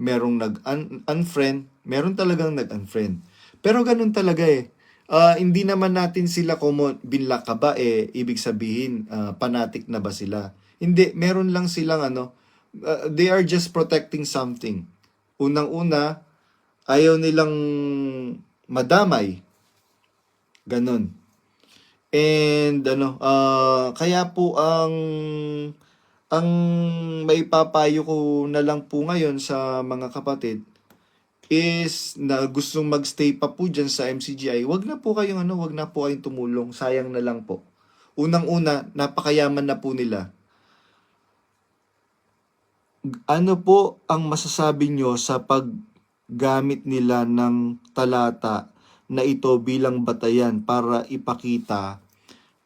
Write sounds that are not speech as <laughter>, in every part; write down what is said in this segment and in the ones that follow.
merong nag-unfriend, meron talagang nag-unfriend. Pero ganun talaga eh. Ah, hindi naman natin sila como binlock ka ba eh ibig sabihin ah, fanatic na ba sila? Hindi, meron lang silang ano, ah, they are just protecting something. Unang-una, ayaw nilang madamay. Ganon. And ano, ah, kaya po ang ang maipapayo ko na lang po ngayon sa mga kapatid is na gustong magstay pa po dyan sa MCGI, wag na po kayong ano, wag na po kayong tumulong. Sayang na lang po. Unang-una, napakayaman na po nila. Ano po ang masasabi nyo sa paggamit nila ng talata na ito bilang batayan para ipakita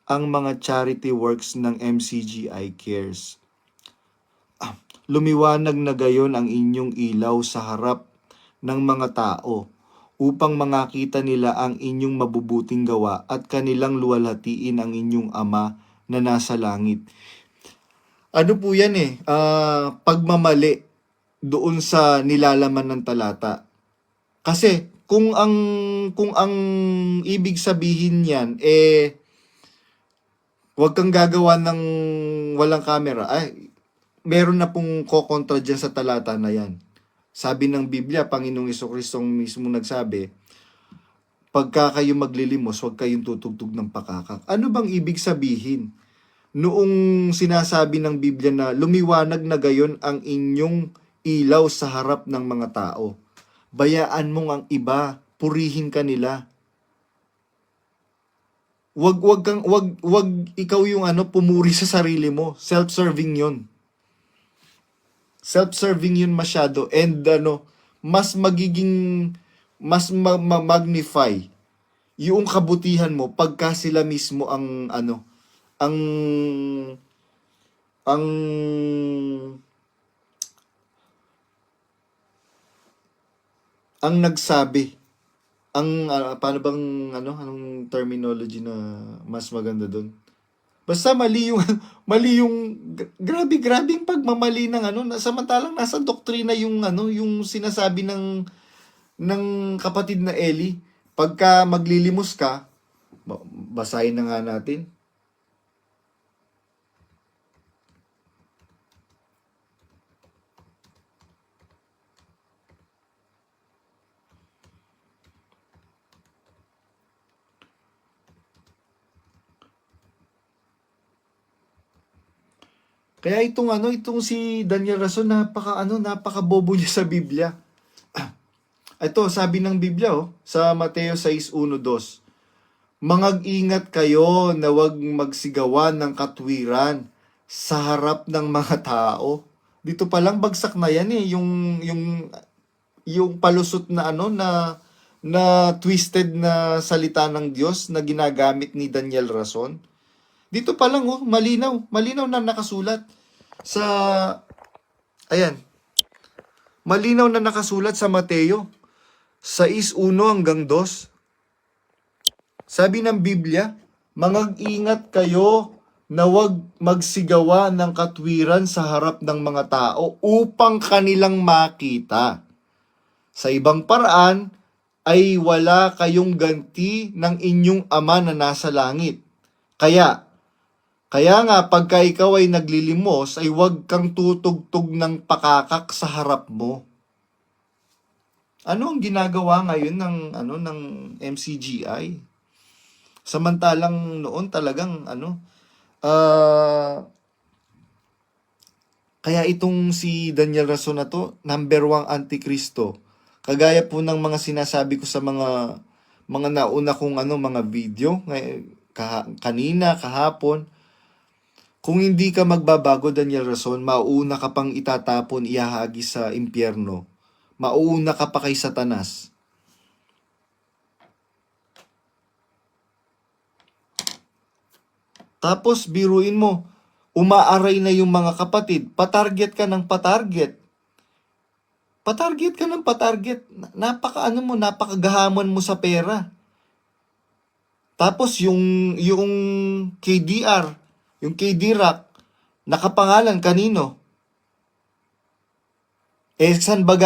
ang mga charity works ng MCGI Cares? Lumiwanag na gayon ang inyong ilaw sa harap ng mga tao upang makita nila ang inyong mabubuting gawa at kanilang luwalhatiin ang inyong ama na nasa langit. Ano po yan eh, ah, pagmamali doon sa nilalaman ng talata. Kasi kung ang kung ang ibig sabihin niyan eh wag kang gagawa ng walang camera. Ay, meron na pong kokontra dyan sa talata na yan. Sabi ng Biblia, Panginoong Iso mismo nagsabi, pagka kayo maglilimos, huwag kayong tutugtog ng pakakak. Ano bang ibig sabihin? Noong sinasabi ng Biblia na lumiwanag na gayon ang inyong ilaw sa harap ng mga tao. Bayaan mong ang iba, purihin ka nila. Wag wag kang wag wag ikaw yung ano pumuri sa sarili mo. Self-serving 'yon. Self-serving 'yun masyado and ano mas magiging mas ma- ma- magnify yung kabutihan mo pagka sila mismo ang ano ang ang ang nagsabi. Ang ah, paano bang ano anong terminology na mas maganda doon basta mali yung <laughs> mali yung gra- grabe grabing pagmamali ng ano na samantalang nasa doktrina yung ano yung sinasabi ng ng kapatid na Eli. Pagka maglilimos ka ba- basahin na nga natin Kaya itong ano, itong si Daniel Rason, napaka ano, napaka bobo niya sa Biblia. <clears throat> Ito, sabi ng Biblia, oh, sa Mateo 6.1.2, Mangag-ingat kayo na wag magsigawan ng katwiran sa harap ng mga tao. Dito pa lang bagsak na yan eh, yung, yung, yung palusot na ano, na, na twisted na salita ng Diyos na ginagamit ni Daniel Rason. Dito pa lang, oh, malinaw. Malinaw na nakasulat sa... Ayan. Malinaw na nakasulat sa Mateo. 6.1 hanggang 2. Sabi ng Biblia, Mangag-ingat kayo na wag magsigawa ng katwiran sa harap ng mga tao upang kanilang makita. Sa ibang paraan, ay wala kayong ganti ng inyong ama na nasa langit. Kaya, kaya nga pagka ikaw ay naglilimos ay huwag kang tutugtog ng pakakak sa harap mo. Ano ang ginagawa ngayon ng ano ng MCGI? Samantalang noon talagang ano ah kaya itong si Daniel Rason na to, number one antikristo. Kagaya po ng mga sinasabi ko sa mga mga nauna kong ano mga video kaha- kanina kahapon kung hindi ka magbabago, Daniel Rason, mauuna ka pang itatapon, ihahagi sa impyerno. Mauuna ka pa kay Satanas. Tapos, biruin mo, umaaray na yung mga kapatid, patarget ka ng patarget. Patarget ka ng patarget. Na- Napaka ano mo, napakagahaman mo sa pera. Tapos yung yung KDR, yung KD Rock, nakapangalan kanino? Eh, saan ba